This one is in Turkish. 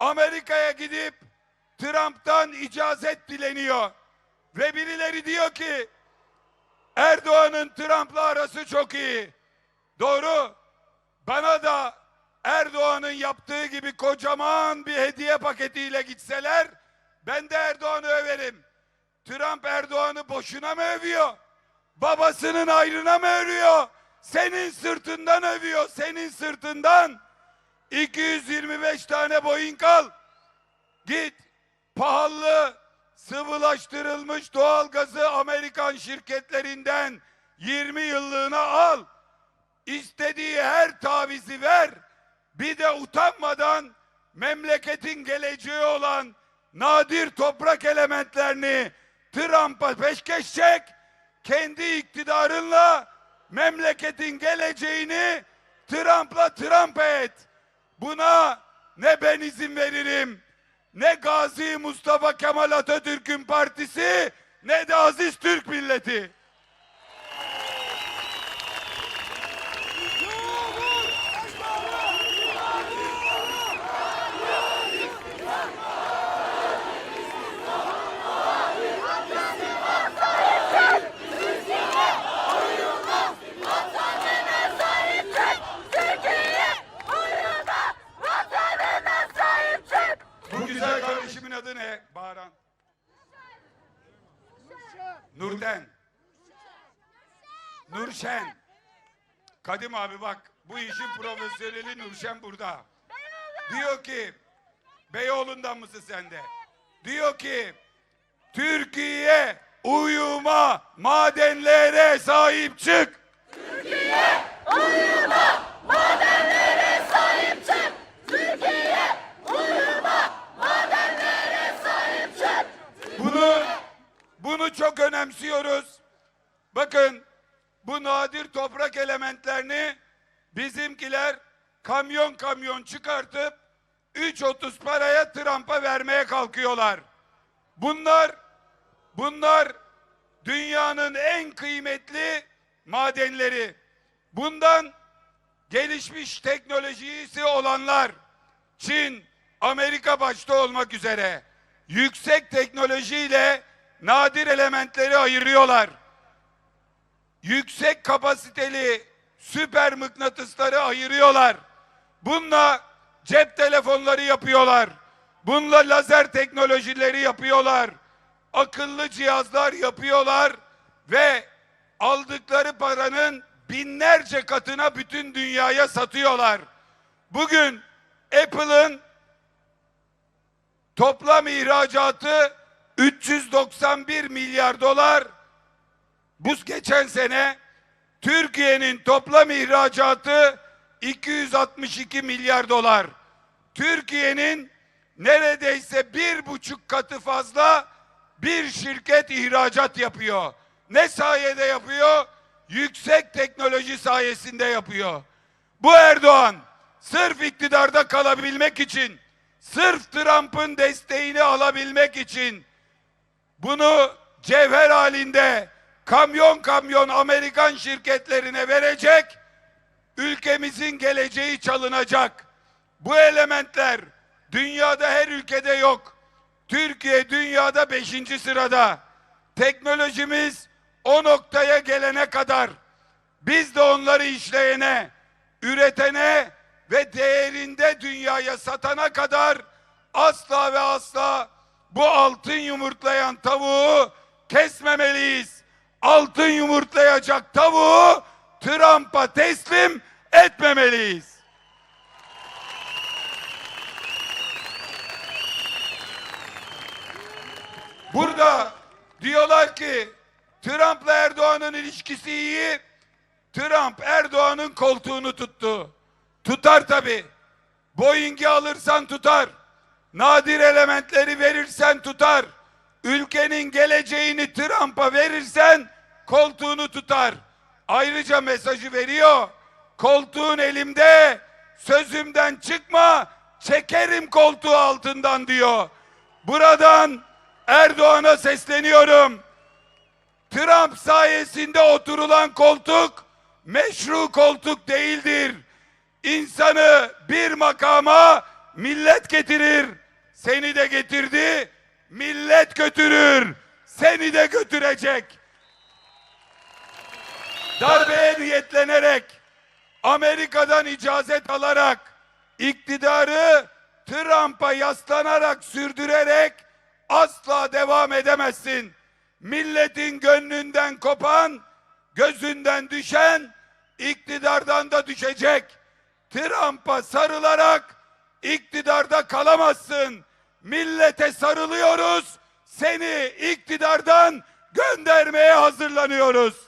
Amerika'ya gidip Trump'tan icazet dileniyor. Ve birileri diyor ki Erdoğan'ın Trump'la arası çok iyi. Doğru. Bana da Erdoğan'ın yaptığı gibi kocaman bir hediye paketiyle gitseler ben de Erdoğan'ı överim. Trump Erdoğan'ı boşuna mı övüyor? Babasının ayrına mı övüyor? Senin sırtından övüyor, senin sırtından. 225 tane Boeing al. Git pahalı sıvılaştırılmış doğalgazı Amerikan şirketlerinden 20 yıllığına al. İstediği her tavizi ver. Bir de utanmadan memleketin geleceği olan nadir toprak elementlerini Trump'a peşkeş çek. Kendi iktidarınla memleketin geleceğini Trump'la Trump et. Buna ne ben izin veririm, ne Gazi Mustafa Kemal Atatürk'ün partisi, ne de Aziz Türk milleti. Türkiye'ye uyuma, vatanına sahip çık. Bu güzel kardeşimin adı ne? Bağıran. Nurten. Nurşen. Kadim abi bak bu işin profesyoneli Nurşen burada. Diyor ki Beyoğlu'ndan mısın sen de? Diyor ki Türkiye uyuma madenlere sahip çık. Madenlere sahip çık. Türkiye uyuma, madenlere sahip çık. Bunu bunu önemsiyoruz. Bakın bu nadir toprak elementlerini bizimkiler kamyon kamyon çıkartıp 3.30 paraya Trump'a vermeye kalkıyorlar. Bunlar bunlar dünyanın en kıymetli madenleri. Bundan gelişmiş teknolojisi olanlar Çin, Amerika başta olmak üzere yüksek teknolojiyle nadir elementleri ayırıyorlar. Yüksek kapasiteli süper mıknatısları ayırıyorlar. Bununla cep telefonları yapıyorlar. Bununla lazer teknolojileri yapıyorlar. Akıllı cihazlar yapıyorlar ve aldıkları paranın binlerce katına bütün dünyaya satıyorlar. Bugün Apple'ın toplam ihracatı 391 milyar dolar. Bu geçen sene Türkiye'nin toplam ihracatı 262 milyar dolar. Türkiye'nin neredeyse bir buçuk katı fazla bir şirket ihracat yapıyor. Ne sayede yapıyor? Yüksek teknoloji sayesinde yapıyor. Bu Erdoğan sırf iktidarda kalabilmek için, sırf Trump'ın desteğini alabilmek için bunu cevher halinde kamyon kamyon Amerikan şirketlerine verecek, ülkemizin geleceği çalınacak. Bu elementler dünyada her ülkede yok. Türkiye dünyada beşinci sırada. Teknolojimiz o noktaya gelene kadar biz de onları işleyene, üretene ve değerinde dünyaya satana kadar asla ve asla bu altın yumurtlayan tavuğu kesmemeliyiz. Altın yumurtlayacak tavuğu Trump'a teslim etmemeliyiz. Burada diyorlar ki Trump'la Erdoğan'ın ilişkisi iyi. Trump Erdoğan'ın koltuğunu tuttu. Tutar tabi. Boeing'i alırsan tutar. Nadir elementleri verirsen tutar. Ülkenin geleceğini Trump'a verirsen koltuğunu tutar. Ayrıca mesajı veriyor. Koltuğun elimde. Sözümden çıkma. Çekerim koltuğu altından diyor. Buradan Erdoğan'a sesleniyorum. Trump sayesinde oturulan koltuk meşru koltuk değildir. İnsanı bir makama millet getirir. Seni de getirdi. Millet götürür. Seni de götürecek. Darbeye niyetlenerek Amerika'dan icazet alarak iktidarı Trump'a yaslanarak sürdürerek asla devam edemezsin. Milletin gönlünden kopan, gözünden düşen iktidardan da düşecek. Trump'a sarılarak iktidarda kalamazsın. Millete sarılıyoruz. Seni iktidardan göndermeye hazırlanıyoruz.